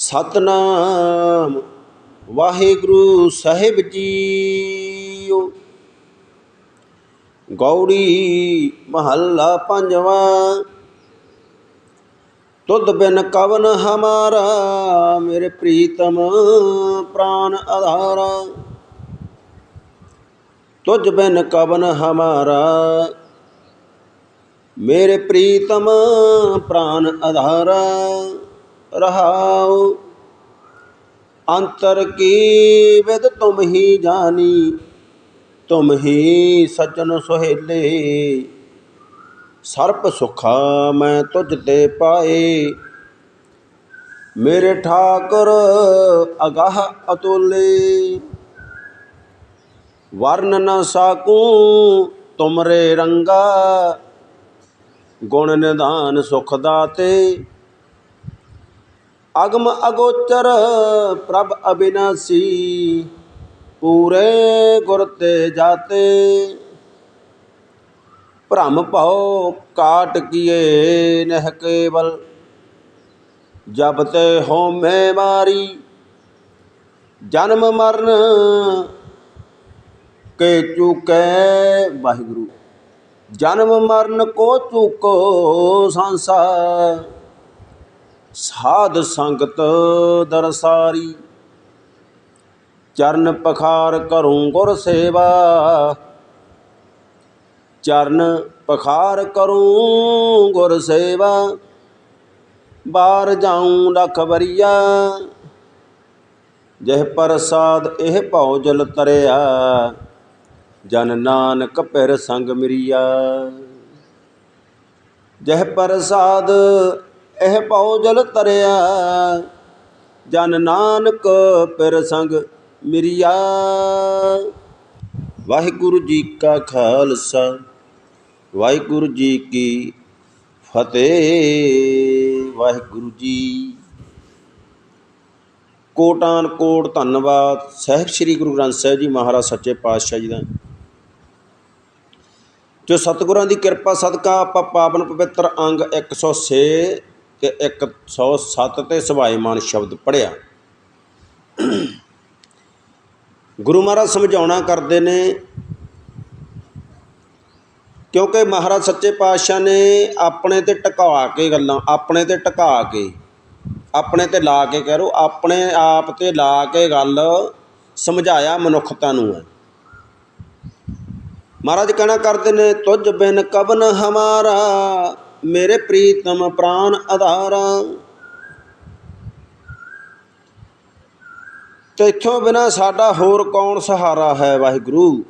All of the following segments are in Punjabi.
ਸਤਨਾਮ। ਵਾਹਿਗੁਰੂ ਸਾਹਿਬ ਜੀਓ। ਗੌੜੀ ਮਹੱਲਾ ਪੰਜਵਾਂ। ਤੁਧ ਬਿਨ ਕਵਨ ਹਮਾਰਾ, ਮੇਰੇ ਪ੍ਰੀਤਮ ਪ੍ਰਾਨ ਆਧਾਰਾ। ਤੁਝ ਬਿਨ ਕਵਨ ਹਮਾਰਾ, ਮੇਰੇ ਪ੍ਰੀਤਮ ਪ੍ਰਾਨ ਆਧਾਰਾ। ਰਹਾਉ। ਅੰਤਰ ਕੀ ਵਿਦ ਤੁਮ ਹੀ ਜਾਨੀ ਤੁਮ ਹੀ ਸਜਣ ਸੁਹੇਲੇ। ਸਰਪ ਸੁਖਾ ਮੈਂ ਤੁਝ ਤੇ ਪਾਏ। ਮੇਰੇ ਠਾਕੁਰ ਅਗਾਹ ਅਤੁਲੇ। ਵਰਨ ਨ ਸਾਕੂ ਤੁਮਰੇ ਰੰਗਾ, ਗੁਣ ਨਿਧਾਨ ਸੁਖ ਦਾਤੇ। ਅਗਮ ਅਗੋਚਰ ਪ੍ਰਭ ਅਬਿਨਾਸੀ, ਪੂਰੇ ਗੁਰ ਤੇ ਜਾਤੇ। ਭ੍ਰਮ ਭਉ ਕਾਟ ਕੀਏ ਨਹਿ ਕੇਵਲ, ਜਬ ਤੇ ਹੋਮੇ ਮਾਰੀ ਜਨਮ ਮਰਨ ਕੇ ਚੁਕੈ ਵਾਹਿਗੁਰੂ, ਜਨਮ ਮਰਨ ਕੋ ਚੁਕੋ ਸੰਸਾਰ। ਸਾਧ ਸੰਗਤ ਦਰਸਾਰੀ ਚਰਨ ਪਖਾਰ ਕਰੂੰ ਗੁਰ ਸੇਵਾ। ਚਰਨ ਪਖਾਰ ਕਰੂੰ ਗੁਰ ਸੇਵਾ। ਬਾਰ ਜਾਉਂ ਲਖ ਬਰੀਆ ਜਿਹ ਪ੍ਰਸਾਦ ਇਹ ਭਉ ਜਲ ਤਰਿਆ। ਜਨ ਨਾਨਕ ਪਿਰ ਸੰਗ ਮਿਰਿਆ। ਜਿਹ ਪ੍ਰਸਾਦ ਇਹ ਭਉ ਜਲ ਤਰਿਆ। ਜਨ ਨਾਨਕ ਪਿਰ ਸੰਗ ਮਿਰਿਆ। ਵਾਹਿਗੁਰੂ ਜੀ ਕਾ ਖਾਲਸਾ, ਵਾਹਿਗੁਰੂ ਜੀ ਕੀ ਫਤਿਹ। ਵਾਹਿਗੁਰੂ ਜੀ ਕੋਟਾਨ ਕੋਟ ਧੰਨਵਾਦ। ਸਹਿਬ ਸ੍ਰੀ ਗੁਰੂ ਗ੍ਰੰਥ ਸਾਹਿਬ ਜੀ ਮਹਾਰਾਜ ਸੱਚੇ ਪਾਤਸ਼ਾਹ ਜੀ ਦਾ। ਜੋ ਸਤਿਗੁਰਾਂ ਦੀ ਕਿਰਪਾ ਸਦਕਾ, ਆਪਾਂ ਪਾਵਨ ਪਵਿੱਤਰ ਅੰਗ 106 ਤੇ 107 ਤੇ ਸਵਾਈਮਾਨ ਸ਼ਬਦ ਪੜਿਆ ਗੁਰੂ ਮਹਾਰਾਜ ਸਮਝਾਉਣਾ ਕਰਦੇ ਨੇ, ਕਿਉਂਕਿ ਮਹਾਰਾਜ ਸੱਚੇ ਪਾਤਸ਼ਾਹ ਨੇ ਆਪਣੇ ਤੇ ਟਿਕਾ ਕੇ ਗੱਲਾਂ, ਆਪਣੇ ਤੇ ਟਿਕਾ ਕੇ, ਆਪਣੇ ਤੇ ਲਾ ਕੇ ਕਹਿ ਰੋ ਆਪਣੇ ਆਪ ਤੇ ਲਾ ਕੇ ਗੱਲ ਸਮਝਾਇਆ ਮਨੁੱਖਤਾ ਨੂੰ। ਹੈ ਮਹਾਰਾਜ ਕਹਿਣਾ ਕਰਦੇ ਨੇ, ਤੁਝ ਬਿਨ ਕਬਨ ਹਮਾਰਾ ਮੇਰੇ ਪ੍ਰੀਤਮ ਪ੍ਰਾਨ ਆਧਾਰਾ। ਤੇਥੋਂ ਬਿਨਾ ਸਾਡਾ ਹੋਰ ਕੌਣ ਸਹਾਰਾ ਹੈ ਵਾਹਿਗੁਰੂ?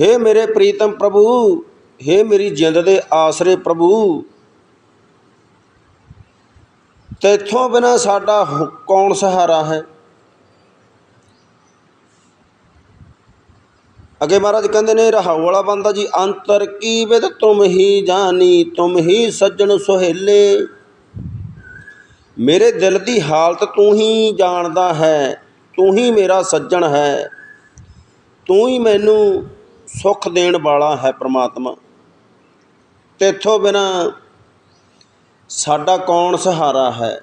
ਹੇ ਮੇਰੇ ਪ੍ਰੀਤਮ ਪ੍ਰਭੂ, ਹੇ ਮੇਰੀ ਜਿੰਦ ਦੇ ਆਸਰੇ ਪ੍ਰਭੂ। ਤੇਥੋਂ ਬਿਨਾ ਸਾਡਾ ਹੁ- ਕੌਣ ਸਹਾਰਾ ਹੈ? ਅਗੇ ਮਹਾਰਾਜ ਕਹਿੰਦੇ ਨੇ ਰਹਾਉ ਵਾਲਾ ਬੰਦਾ ਜੀ, ਅੰਤਰ ਕੀ ਵਿਦ? ਤੁਮ ਹੀ ਜਾਣੀ ਤੁਮ ਹੀ ਸੱਜਣ ਸੁਹੇਲੇ। ਮੇਰੇ ਦਿਲ ਦੀ ਹਾਲਤ ਤੂੰ ਹੀ ਜਾਣਦਾ ਹੈ, ਤੂੰ ਹੀ ਮੇਰਾ ਸੱਜਣ ਹੈ। ਤੂੰ ਹੀ ਮੈਨੂੰ ਸੁੱਖ ਦੇਣ ਵਾਲਾ ਹੈ ਪ੍ਰਮਾਤਮਾ। ਤੇਥੋਂ ਬਿਨਾ ਸਾਡਾ ਕੌਣ ਸਹਾਰਾ ਹੈ?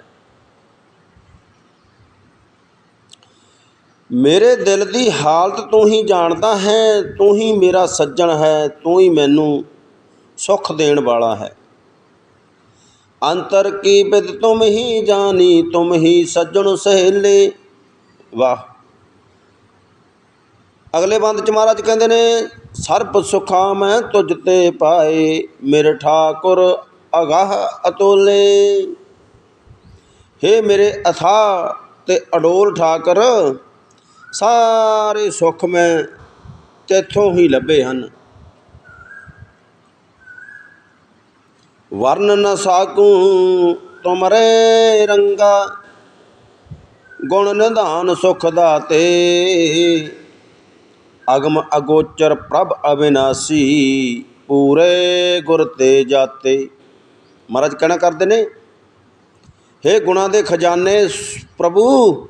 ਮੇਰੇ ਦਿਲ ਦੀ ਹਾਲਤ ਤੂੰ ਹੀ ਜਾਣਦਾ ਹੈ, ਤੂੰ ਹੀ ਮੇਰਾ ਸੱਜਣ ਹੈ, ਤੂੰ ਹੀ ਮੈਨੂੰ ਸੁੱਖ ਦੇਣ ਵਾਲਾ ਹੈ। ਅੰਤਰ ਕੀ ਬਿਦ ਤੁਮ ਹੀ ਜਾਣੀ, ਤੁਮ ਹੀ ਸੱਜਣ ਸਹੇਲੇ। ਵਾਹ। ਅਗਲੇ ਬੰਦ ਚ ਮਹਾਰਾਜ ਕਹਿੰਦੇ ਨੇ, ਸਰਬ ਸੁਖਾ ਮੈਂ ਤੁਝ ਤੇ ਪਾਏ, ਮੇਰੇ ਠਾਕੁਰ ਅਗਾਹ ਅਤੋਲੇ। ਹੇ ਮੇਰੇ ਅਥਾ ਤੇ ਅਡੋਲ ਠਾਕਰ ਸਾਰੇ ਸੁੱਖ ਮੈਂ ਤੇਥੋਂ ਹੀ ਲੱਭੇ ਹਨ। ਵਰਨ ਨ ਸਾਕੂ ਤੁਮਰੇ ਰੰਗਾ, ਗੁਣ ਨਿਧਾਨ ਸੁਖ ਦਾਤੇ। ਅਗਮ ਅਗੋਚਰ ਪ੍ਰਭ ਅਵਿਨਾਸੀ, ਪੂਰੇ ਗੁਰ ਤੇ ਜਾਤੇ। ਮਹਾਰਾਜ ਕਹਿਣਾ ਕਰਦੇ ਨੇ, ਹੇ ਗੁਣਾਂ ਦੇ ਖਜ਼ਾਨੇ, ਪ੍ਰਭੂ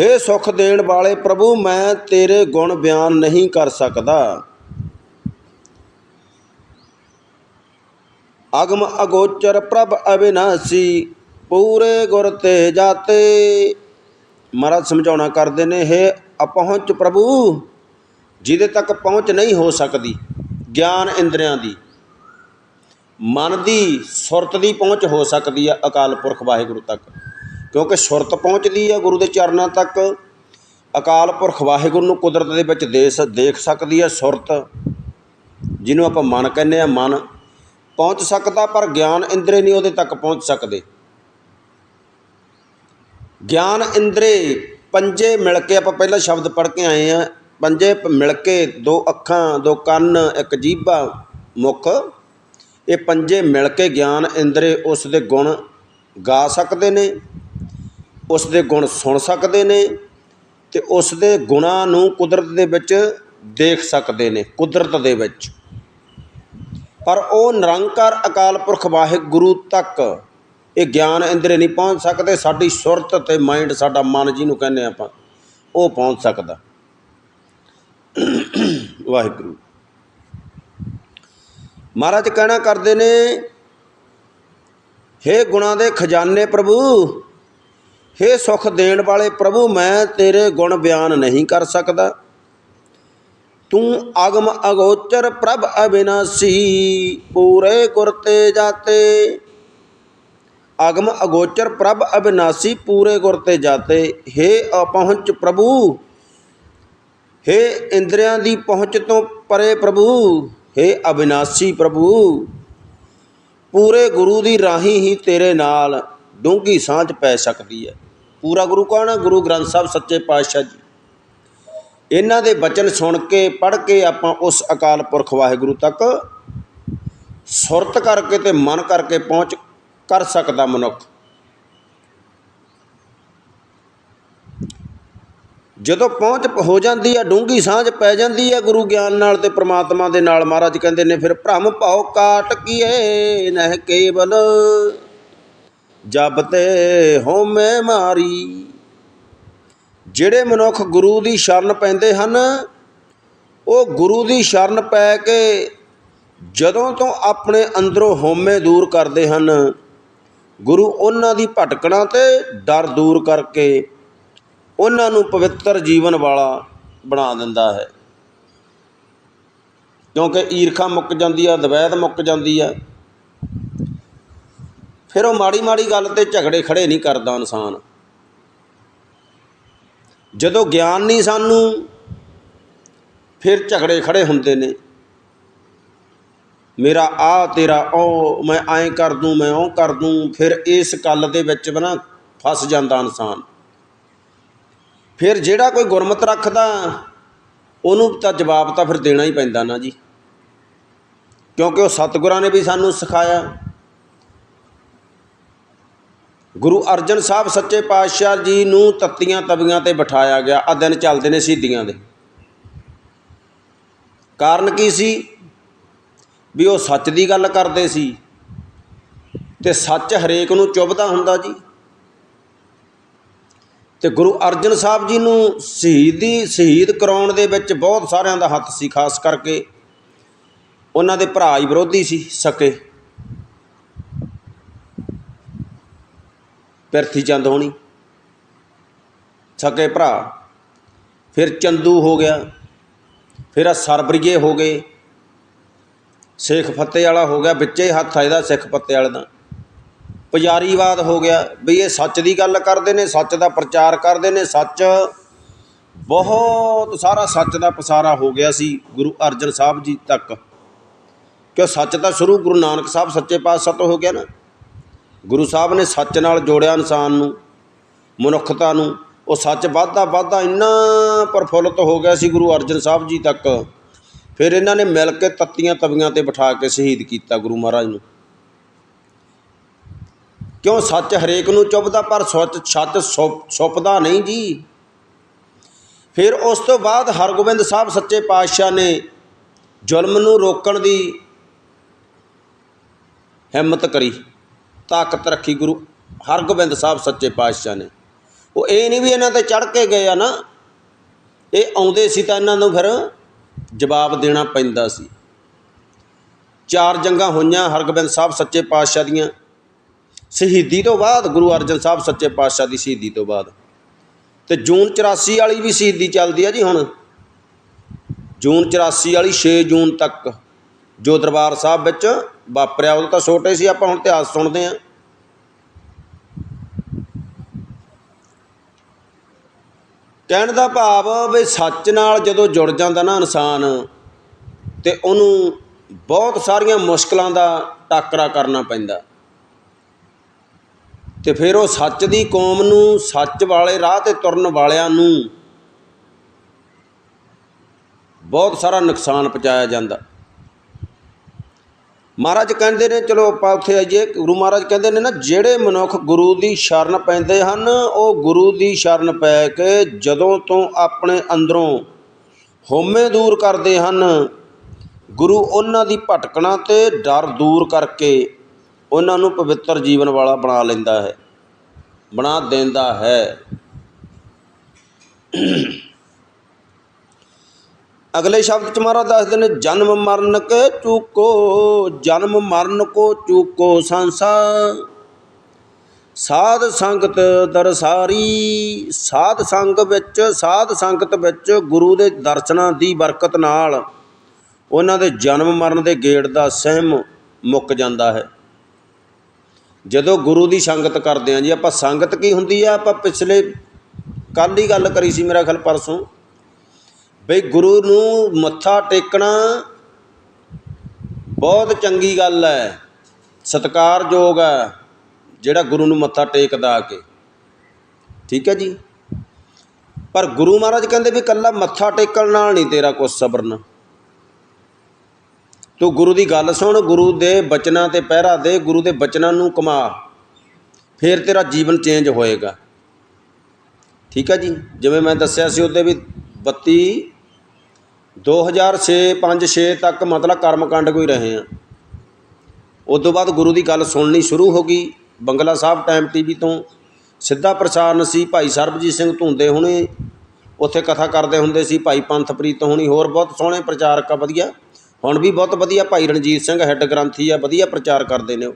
ਹੇ ਸੁਖ ਦੇਣ ਵਾਲੇ ਪ੍ਰਭੂ, ਮੈਂ ਤੇਰੇ ਗੁਣ ਬਿਆਨ ਨਹੀਂ ਕਰ ਸਕਦਾ। ਅਗਮ ਅਗੋਚਰ ਪ੍ਰਭ ਅਬਿਨਾਸੀ ਪੂਰੇ ਗੁਰ ਤੇ ਜਾਤੇ। ਮਹਾਰਾਜ ਸਮਝਾਉਣਾ ਕਰਦੇ ਨੇ, ਹੇ ਅਪਹੁੰਚ ਪ੍ਰਭੂ, ਜਿਹਦੇ ਤੱਕ ਪਹੁੰਚ ਨਹੀਂ ਹੋ ਸਕਦੀ ਗਿਆਨ ਇੰਦਰੀਆਂ ਦੀ, ਮਨ ਦੀ ਸੁਰਤ ਦੀ ਪਹੁੰਚ ਹੋ ਸਕਦੀ ਹੈ ਅਕਾਲ ਪੁਰਖ ਵਾਹਿਗੁਰੂ ਤੱਕ। ਕਿਉਂਕਿ ਸੁਰਤ ਪਹੁੰਚਦੀ ਹੈ ਗੁਰੂ ਦੇ ਚਰਨਾਂ ਤੱਕ। ਅਕਾਲ ਪੁਰਖ ਵਾਹਿਗੁਰੂ ਨੂੰ ਕੁਦਰਤ ਦੇ ਵਿੱਚ ਦੇਸ ਦੇਖ ਸਕਦੀ ਹੈ ਸੁਰਤ, ਜਿਹਨੂੰ ਆਪਾਂ ਮਨ ਕਹਿੰਦੇ ਆ ਮਨ। ਪਹੁੰਚ ਸਕਦਾ ਪਰ ਗਿਆਨ ਇੰਦਰੇ ਨਹੀਂ ਉਹਦੇ ਤੱਕ ਪਹੁੰਚ ਸਕਦੇ। ਗਿਆਨ ਇੰਦਰੇ, ਪੰਜੇ ਮਿਲ ਕੇ ਆਪਾਂ ਪਹਿਲਾ ਸ਼ਬਦ ਪੜ੍ਹ ਕੇ ਆਏ ਆ। ਪੰਜੇ ਮਿਲ ਕੇ ਦੋ ਅੱਖਾਂ, ਦੋ ਕੰਨ, ਇੱਕ ਜੀਭਾ, ਮੁਖ। ਇਹ ਪੰਜੇ ਮਿਲ ਕੇ ਗਿਆਨ ਇੰਦਰੇ ਉਸ ਦੇ ਗੁਣ ਗਾ ਸਕਦੇ ਨੇ। ਉਸ ਦੇ ਗੁਣ ਸੁਣ ਸਕਦੇ ਨੇ ਅਤੇ ਉਸ ਦੇ ਗੁਣਾਂ ਨੂੰ ਕੁਦਰਤ ਦੇ ਵਿੱਚ ਦੇਖ ਸਕਦੇ ਨੇ, ਕੁਦਰਤ ਦੇ ਵਿੱਚ। ਪਰ ਉਹ ਨਿਰੰਕਾਰ ਅਕਾਲ ਪੁਰਖ ਵਾਹਿਗੁਰੂ ਤੱਕ ਇਹ ਗਿਆਨ ਇੰਦਰੇ ਨਹੀਂ ਪਹੁੰਚ ਸਕਦੇ, ਸਾਡੀ ਸੁਰਤ ਤੇ ਮਾਈਂਡ, ਸਾਡਾ ਮਨ ਜਿਹਨੂੰ ਕਹਿੰਦੇ ਆਪਾਂ, ਉਹ ਪਹੁੰਚ ਸਕਦਾ। ਵਾਹਿਗੁਰੂ। ਮਹਾਰਾਜ ਕਹਿਣਾ ਕਰਦੇ ਨੇ, ਹੇ ਗੁਣਾਂ ਦੇ ਖਜ਼ਾਨੇ ਪ੍ਰਭੂ ਹੇ ਸੁਖ ਦੇਣ ਵਾਲੇ ਪ੍ਰਭੂ ਮੈਂ ਤੇਰੇ ਗੁਣ ਬਿਆਨ ਨਹੀਂ ਕਰ ਸਕਦਾ ਤੂੰ ਅਗਮ ਅਗੋਚਰ ਪ੍ਰਭ ਅਬਿਨਾਸੀ ਪੂਰੇ ਗੁਰ ਤੇ ਜਾਤੇ ਅਗਮ ਅਗੋਚਰ ਪ੍ਰਭ ਅਬਿਨਾਸੀ ਪੂਰੇ ਗੁਰ ਤੇ ਜਾਤੇ हे ਅਪਹੁੰਚ ਪ੍ਰਭੂ हे ਇੰਦਰੀਆਂ ਦੀ ਪਹੁੰਚ ਤੋਂ ਪਰੇ ਪ੍ਰਭੂ हे ਅਬਿਨਾਸੀ ਪ੍ਰਭੂ ਪੂਰੇ ਗੁਰੂ ਦੀ ਰਾਹੀਂ ਹੀ ਤੇਰੇ ਨਾਲ ਡੂੰਘੀ ਸਾਂਝ ਪੈ ਸਕਦੀ ਹੈ। ਪੂਰਾ ਗੁਰੂ ਕੌਣ ਹੈ ਗੁਰੂ ਗ੍ਰੰਥ ਸਾਹਿਬ ਸੱਚੇ ਪਾਤਸ਼ਾਹ ਜੀ। ਇਹਨਾਂ ਦੇ ਬਚਨ ਸੁਣ ਕੇ, ਪੜ੍ਹ ਕੇ ਆਪਾਂ ਉਸ ਅਕਾਲ ਪੁਰਖ ਵਾਹਿਗੁਰੂ ਤੱਕ ਸੁਰਤ ਕਰਕੇ ਤੇ ਮਨ ਕਰਕੇ ਪਹੁੰਚ ਕਰ ਸਕਦਾ ਮਨੁੱਖ। ਜਦੋਂ ਪਹੁੰਚ ਹੋ ਜਾਂਦੀ ਹੈ ਡੂੰਗੀ ਸਾਂਝ ਪੈ ਜਾਂਦੀ ਹੈ ਗੁਰੂ ਗਿਆਨ ਨਾਲ ਤੇ ਪ੍ਰਮਾਤਮਾ ਦੇ ਨਾਲ, ਮਹਾਰਾਜ ਕਹਿੰਦੇ ਨੇ, ਫਿਰ ਭ੍ਰਮ ਭਾਉ ਕਾਟ ਕੀਏ ਨਹਿ ਕੇਵਲ ਜਬ ਤੇ ਹੋਮੈ ਮਾਰੀ। ਜਿਹੜੇ ਮਨੁੱਖ ਗੁਰੂ ਦੀ ਸ਼ਰਨ ਪੈਂਦੇ ਹਨ, ਉਹ ਗੁਰੂ ਦੀ ਸ਼ਰਨ ਪੈ ਕੇ ਜਦੋਂ ਤੋਂ ਆਪਣੇ ਅੰਦਰੋਂ ਹੋਮੇ ਦੂਰ ਕਰਦੇ ਹਨ, ਗੁਰੂ ਉਹਨਾਂ ਦੀ ਭਟਕਣਾ ਤੇ ਡਰ ਦੂਰ ਕਰਕੇ ਉਹਨਾਂ ਨੂੰ ਪਵਿੱਤਰ ਜੀਵਨ ਵਾਲਾ ਬਣਾ ਦਿੰਦਾ ਹੈ। ਕਿਉਂਕਿ ਈਰਖਾ ਮੁੱਕ ਜਾਂਦੀ ਆ ਦਵੈਤ ਮੁੱਕ ਜਾਂਦੀ ਆ ਫਿਰ ਉਹ ਮਾੜੀ ਮਾੜੀ ਗੱਲ ਤੇ ਝਗੜੇ ਖੜੇ ਨਹੀਂ ਕਰਦਾ ਇਨਸਾਨ। ਜਦੋਂ ਗਿਆਨ ਨਹੀਂ ਸਾਨੂੰ, ਫਿਰ ਝਗੜੇ ਖੜੇ ਹੁੰਦੇ ਨੇ। ਮੇਰਾ ਆ ਤੇਰਾ ਉਹ, ਮੈਂ ਐਂ ਕਰ ਦੂੰ, ਮੈਂ ਉਹ ਕਰ ਦੂੰ, ਫਿਰ ਇਸ ਗੱਲ ਦੇ ਵਿੱਚ ਨਾ ਫਸ ਜਾਂਦਾ ਇਨਸਾਨ। ਫਿਰ ਜਿਹੜਾ ਕੋਈ ਗੁਰਮਤ ਰੱਖਦਾ, ਉਹਨੂੰ ਤਾਂ ਜਵਾਬ ਤਾਂ ਫਿਰ ਦੇਣਾ ਹੀ ਪੈਂਦਾ ਨਾ ਜੀ। ਕਿਉਂਕਿ ਉਹ ਸਤਿਗੁਰਾਂ ਨੇ ਵੀ ਸਾਨੂੰ ਸਿਖਾਇਆ। ਗੁਰੂ ਅਰਜਨ ਸਾਹਿਬ ਸੱਚੇ ਪਾਤਸ਼ਾਹ ਜੀ ਨੂੰ ਤੱਤੀਆਂ ਤਵੀਆਂ ਤੇ ਬਿਠਾਇਆ ਗਿਆ। ਆ ਦਿਨ ਚੱਲਦੇ ਨੇ ਸ਼ਹੀਦੀਆਂ ਦੇ। ਕਾਰਨ ਕੀ ਸੀ? ਵੀ ਉਹ ਸੱਚ ਦੀ ਗੱਲ ਕਰਦੇ ਸੀ ਤੇ ਸੱਚ ਹਰੇਕ ਨੂੰ ਚੁੱਭਦਾ ਹੁੰਦਾ ਜੀ। ਤੇ ਗੁਰੂ ਅਰਜਨ ਸਾਹਿਬ ਜੀ ਨੂੰ ਸ਼ਹੀਦੀ, ਸ਼ਹੀਦ ਕਰਾਉਣ ਦੇ ਵਿੱਚ ਬਹੁਤ ਸਾਰਿਆਂ ਦਾ ਹੱਥ ਸੀ, ਖਾਸ ਕਰਕੇ ਉਹਨਾਂ ਦੇ ਭਰਾ ਹੀ ਵਿਰੋਧੀ ਸੀ, ਸਕੇ। ਪਿਰਥੀ ਚੰਦ ਹੋਣੀ। ਸਕੇ ਭਰਾ। ਫਿਰ ਚੰਦੂ ਹੋ ਗਿਆ। ਫਿਰ ਆ ਸਰਬਰੀਏ ਹੋ ਗਏ। ਸੇਖ ਫੱਤੇ ਵਾਲਾ ਹੋ ਗਿਆ। ਵਿੱਚੇ ਹੀ ਹੱਥ ਆ ਇਹਦਾ ਸਿੱਖ ਪੱਤੇ ਵਾਲੇ ਦਾ। ਪੁਜਾਰੀਵਾਦ ਹੋ ਗਿਆ। ਵੀ ਇਹ ਸੱਚ ਦੀ ਗੱਲ ਕਰਦੇ ਨੇ, ਸੱਚ ਦਾ ਪ੍ਰਚਾਰ ਕਰਦੇ ਨੇ, ਸੱਚ ਬਹੁਤ ਸਾਰਾ ਸੱਚ ਦਾ ਪਸਾਰਾ ਹੋ ਗਿਆ ਸੀ ਗੁਰੂ ਅਰਜਨ ਸਾਹਿਬ ਜੀ ਤੱਕ। ਕਿਉਂ ਸੱਚ ਤਾਂ ਸ਼ੁਰੂ ਗੁਰੂ ਨਾਨਕ ਸਾਹਿਬ ਸੱਚੇ ਪਾਤਸ਼ਾਹ ਤੋਂ ਹੋ ਗਿਆ ਨਾ। ਗੁਰੂ ਸਾਹਿਬ ਨੇ ਸੱਚ ਨਾਲ ਜੋੜਿਆ ਇਨਸਾਨ ਨੂੰ, ਮਨੁੱਖਤਾ ਨੂੰ, ਉਹ ਸੱਚ ਵੱਧਦਾ ਵੱਧਦਾ ਇੰਨਾ ਪ੍ਰਫੁੱਲਤ ਹੋ ਗਿਆ ਸੀ ਗੁਰੂ ਅਰਜਨ ਸਾਹਿਬ ਜੀ ਤੱਕ। ਫਿਰ ਇਹਨਾਂ ਨੇ ਮਿਲ ਕੇ ਤੱਤੀਆਂ ਤਵੀਆਂ ਤੇ ਬਿਠਾ ਕੇ ਸ਼ਹੀਦ ਕੀਤਾ ਗੁਰੂ ਮਹਾਰਾਜ ਨੂੰ। ਕਿਉਂ ਸੱਚ ਹਰੇਕ ਨੂੰ ਚੁੱਭਦਾ, ਪਰ ਸੱਚ ਸੱਚ ਛੁਪ- ਛੁਪਦਾ ਨਹੀਂ ਜੀ। ਫਿਰ ਉਸ ਤੋਂ ਬਾਅਦ ਹਰਗੋਬਿੰਦ ਸਾਹਿਬ ਸੱਚੇ ਪਾਤਸ਼ਾਹ ਨੇ ਜ਼ੁਲਮ ਨੂੰ ਰੋਕਣ ਦੀ ਹਿੰਮਤ ਕਰੀ। ਤਾਕਤ ਰੱਖੀ ਗੁਰੂ ਹਰਗੋਬਿੰਦ ਸਾਹਿਬ ਸੱਚੇ ਪਾਤਸ਼ਾਹ ਨੇ। ਉਹ ਇਹ ਨਹੀਂ ਵੀ ਇਹਨਾਂ ਤੇ ਚੜ ਕੇ ਗਏ ਆ ਨਾ, ਇਹ ਆਉਂਦੇ ਸੀ ਤਾਂ ਇਹਨਾਂ ਨੂੰ ਫਿਰ ਜਵਾਬ ਦੇਣਾ ਪੈਂਦਾ ਸੀ। ਚਾਰ ਜੰਗਾਂ ਹੋਈਆਂ ਹਰਗੋਬਿੰਦ ਸਾਹਿਬ ਸੱਚੇ ਪਾਤਸ਼ਾਹ ਦੀਆਂ। ਸ਼ਹੀਦੀ ਤੋਂ ਬਾਅਦ ਗੁਰੂ ਅਰਜਨ ਸਾਹਿਬ ਸੱਚੇ ਪਾਤਸ਼ਾਹ ਦੀ ਸ਼ਹੀਦੀ ਤੋਂ ਬਾਅਦ। ਤੇ ਜੂਨ 84 ਵਾਲੀ ਵੀ ਸ਼ਹੀਦੀ ਚੱਲਦੀ ਆ ਜੀ ਹੁਣ। ਜੂਨ 84 ਵਾਲੀ 6 ਜੂਨ ਤੱਕ। ਜੋ ਦਰਬਾਰ ਸਾਹਿਬ ਵਿੱਚ ਵਾਪਰਿਆ ਉਦੋਂ ਤਾਂ ਛੋਟੇ ਸੀ, ਆਪਾਂ ਹੁਣ ਇਤਿਹਾਸ ਸੁਣਦੇ ਹਾਂ। ਕਹਿਣ ਦਾ ਭਾਵ ਵੀ ਸੱਚ ਨਾਲ ਜਦੋਂ ਜੁੜ ਜਾਂਦਾ ਨਾ ਇਨਸਾਨ, ਤੇ ਉਹਨੂੰ ਬਹੁਤ ਸਾਰੀਆਂ ਮੁਸ਼ਕਲਾਂ ਦਾ ਟਾਕਰਾ ਕਰਨਾ ਪੈਂਦਾ। ਤੇ ਫਿਰ ਉਹ ਸੱਚ ਦੀ ਕੌਮ ਨੂੰ, ਸੱਚ ਵਾਲੇ ਰਾਹ ਤੇ ਤੁਰਨ ਵਾਲਿਆਂ ਨੂੰ ਬਹੁਤ ਸਾਰਾ ਨੁਕਸਾਨ ਪਹੁੰਚਾਇਆ ਜਾਂਦਾ। ਮਹਾਰਾਜ ਕਹਿੰਦੇ ਨੇ, ਚਲੋ ਆਪਾਂ ਉੱਥੇ ਆਈਏ। ਗੁਰੂ ਮਹਾਰਾਜ ਕਹਿੰਦੇ ਨੇ ਨਾ, ਜਿਹੜੇ ਮਨੁੱਖ ਗੁਰੂ ਦੀ ਸ਼ਰਨ ਪੈਂਦੇ ਹਨ, ਉਹ ਗੁਰੂ ਦੀ ਸ਼ਰਨ ਪੈ ਕੇ ਜਦੋਂ ਤੋਂ ਆਪਣੇ ਅੰਦਰੋਂ ਹੋਮੇ ਦੂਰ ਕਰਦੇ ਹਨ, ਗੁਰੂ ਉਹਨਾਂ ਦੀ ਭਟਕਣਾ ਤੇ ਡਰ ਦੂਰ ਕਰਕੇ ਉਹਨਾਂ ਨੂੰ ਪਵਿੱਤਰ ਜੀਵਨ ਵਾਲਾ ਬਣਾ ਲੈਂਦਾ ਹੈ, ਬਣਾ ਦਿੰਦਾ ਹੈ। ਅਗਲੇ ਸ਼ਬਦ ਚ ਮਹਾਰਾਜ ਦੱਸਦੇ ਨੇ, ਜਨਮ ਮਰਨ ਕੇ ਚੂਕੋ, ਜਨਮ ਮਰਨ ਕੋ ਚੂਕੋ ਸੰਸਾ ਸਾਧ ਸੰਗਤ ਦਰਸਾਰੀ, ਸਾਧ ਸੰਗ ਵਿੱਚ, ਸਾਧ ਸੰਗਤ ਵਿੱਚ ਗੁਰੂ ਦੇ ਦਰਸ਼ਨਾਂ ਦੀ ਬਰਕਤ ਨਾਲ ਉਹਨਾਂ ਦੇ ਜਨਮ ਮਰਨ ਦੇ ਗੇੜ ਦਾ ਸਹਿਮ ਮੁੱਕ ਜਾਂਦਾ ਹੈ। ਜਦੋਂ ਗੁਰੂ ਦੀ ਸੰਗਤ ਕਰਦੇ ਹਾਂ ਜੀ, ਆਪਾਂ ਸੰਗਤ ਕੀ ਹੁੰਦੀ ਆ? ਆਪਾਂ ਪਿਛਲੇ ਕੱਲ ਹੀ ਗੱਲ ਕਰੀ ਸੀ, ਮੇਰਾ ਖਿਆਲ ਪਰਸੋਂ। ਬਈ ਗੁਰੂ ਨੂੰ ਮੱਥਾ ਟੇਕਣਾ ਬਹੁਤ ਚੰਗੀ ਗੱਲ ਹੈ, ਸਤਿਕਾਰਯੋਗ ਹੈ, ਜਿਹੜਾ ਗੁਰੂ ਨੂੰ ਮੱਥਾ ਟੇਕਦਾ ਆ ਕੇ। ਠੀਕ ਹੈ ਜੀ? ਪਰ ਗੁਰੂ ਮਹਾਰਾਜ ਕਹਿੰਦੇ ਵੀ ਇਕੱਲਾ ਮੱਥਾ ਟੇਕਣ ਨਾਲ ਨਹੀਂ ਤੇਰਾ ਕੁਛ ਸਬਰਨਾ। ਤੂੰ ਗੁਰੂ ਦੀ ਗੱਲ ਸੁਣ, ਗੁਰੂ ਦੇ ਬਚਨਾਂ ਤੇ ਪਹਿਰਾ ਦੇ, ਗੁਰੂ ਦੇ ਬਚਨਾਂ ਨੂੰ ਕਮਾ। ਫਿਰ ਤੇਰਾ ਜੀਵਨ ਚੇਂਜ ਹੋਏਗਾ। ਠੀਕ ਹੈ ਜੀ? ਜਿਵੇਂ ਮੈਂ ਦੱਸਿਆ ਸੀ ਉਹਦੇ ਵੀ 32 2006 5 6 ਤੱਕ ਮਤਲਬ ਕਰਮਕਾਂਡ ਕੋਈ ਰਹੇ ਆ। ਉਸ ਤੋਂ ਬਾਅਦ ਗੁਰੂ ਦੀ ਗੱਲ ਸੁਣਨੀ ਸ਼ੁਰੂ ਹੋ ਗਈ। ਬੰਗਲਾ ਸਾਹਿਬ ਟਾਈਮ ਟੀਵੀ ਤੋਂ ਸਿੱਧਾ ਪ੍ਰਸਾਰਣ ਸੀ ਭਾਈ ਸਰਬਜੀਤ ਸਿੰਘ ਧੁੰਦੇ ਹੁਣੇ। ਉੱਥੇ ਕਥਾ ਕਰਦੇ ਹੁੰਦੇ ਸੀ, ਭਾਈ ਪੰਥਪ੍ਰੀਤ ਹੋਣੀ, ਹੋਰ ਬਹੁਤ ਸੋਹਣੇ ਪ੍ਰਚਾਰਕ ਆ, ਵਧੀਆ। ਹੁਣ ਵੀ ਬਹੁਤ ਵਧੀਆ ਭਾਈ ਰਣਜੀਤ ਸਿੰਘ ਹੈੱਡ ਗ੍ਰੰਥੀ ਆ, ਵਧੀਆ ਪ੍ਰਚਾਰ ਕਰਦੇ ਨੇ ਉਹ।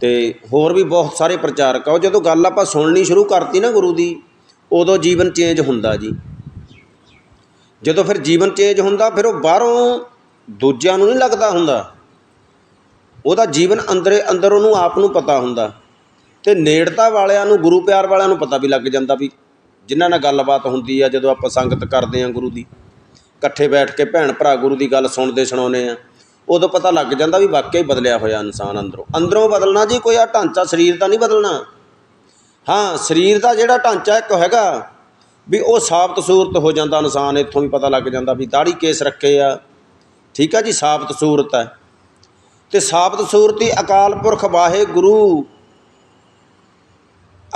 ਤੇ ਹੋਰ ਵੀ ਬਹੁਤ ਸਾਰੇ ਪ੍ਰਚਾਰਕ ਆ। ਉਹ ਜਦੋਂ ਗੱਲ ਆਪਾਂ ਸੁਣਨੀ ਸ਼ੁਰੂ ਕਰਤੀ ਨਾ ਗੁਰੂ ਦੀ, ਉਦੋਂ ਜੀਵਨ ਚੇਂਜ ਹੁੰਦਾ ਜੀ। ਜਦੋਂ ਫਿਰ ਜੀਵਨ ਚੇਂਜ ਹੁੰਦਾ, ਫਿਰ ਉਹ ਬਾਹਰੋਂ ਦੂਜਿਆਂ ਨੂੰ ਨਹੀਂ ਲੱਗਦਾ ਹੁੰਦਾ। ਉਹਦਾ ਜੀਵਨ ਅੰਦਰੇ, ਅੰਦਰ ਉਹਨੂੰ ਆਪ ਨੂੰ ਪਤਾ ਹੁੰਦਾ। ਤੇ ਨੇੜਤਾ ਵਾਲਿਆਂ ਨੂੰ, ਗੁਰੂ ਪਿਆਰ ਵਾਲਿਆਂ ਨੂੰ ਪਤਾ ਵੀ ਲੱਗ ਜਾਂਦਾ ਵੀ ਜਿਨ੍ਹਾਂ ਨਾਲ ਗੱਲਬਾਤ ਹੁੰਦੀ ਆ, ਜਦੋਂ ਆਪਾਂ ਸੰਗਤ ਕਰਦੇ ਆ ਗੁਰੂ ਦੀ। ਇਕੱਠੇ ਬੈਠ ਕੇ ਭੈਣ ਭਰਾ ਗੁਰੂ ਦੀ ਗੱਲ ਸੁਣਦੇ, ਸੁਣਾਉਂਦੇ ਆ। ਉਦੋਂ ਪਤਾ ਲੱਗ ਜਾਂਦਾ ਵੀ ਵਾਕਈ ਬਦਲਿਆ ਹੋਇਆ ਇਨਸਾਨ ਅੰਦਰੋਂ। ਅੰਦਰੋਂ ਬਦਲਣਾ ਜੀ, ਕੋਈ ਆ ਢਾਂਚਾ, ਸਰੀਰ ਦਾ ਨਹੀਂ ਬਦਲਣਾ। ਹਾਂ, ਸਰੀਰ ਦਾ ਜਿਹੜਾ ਢਾਂਚਾ ਇੱਕ ਹੈਗਾ ਵੀ ਉਹ ਸਾਬਤ ਸੂਰਤ ਹੋ ਜਾਂਦਾ ਇਨਸਾਨ, ਇੱਥੋਂ ਵੀ ਪਤਾ ਲੱਗ ਜਾਂਦਾ ਵੀ ਦਾੜੀ ਕੇਸ ਰੱਖੇ ਆ। ਠੀਕ ਆ ਜੀ, ਸਾਬਤ ਸੂਰਤ ਹੈ। ਤੇ ਸਾਬਤ ਸੂਰਤੀ ਅਕਾਲ ਪੁਰਖ ਵਾਹਿਗੁਰੂ,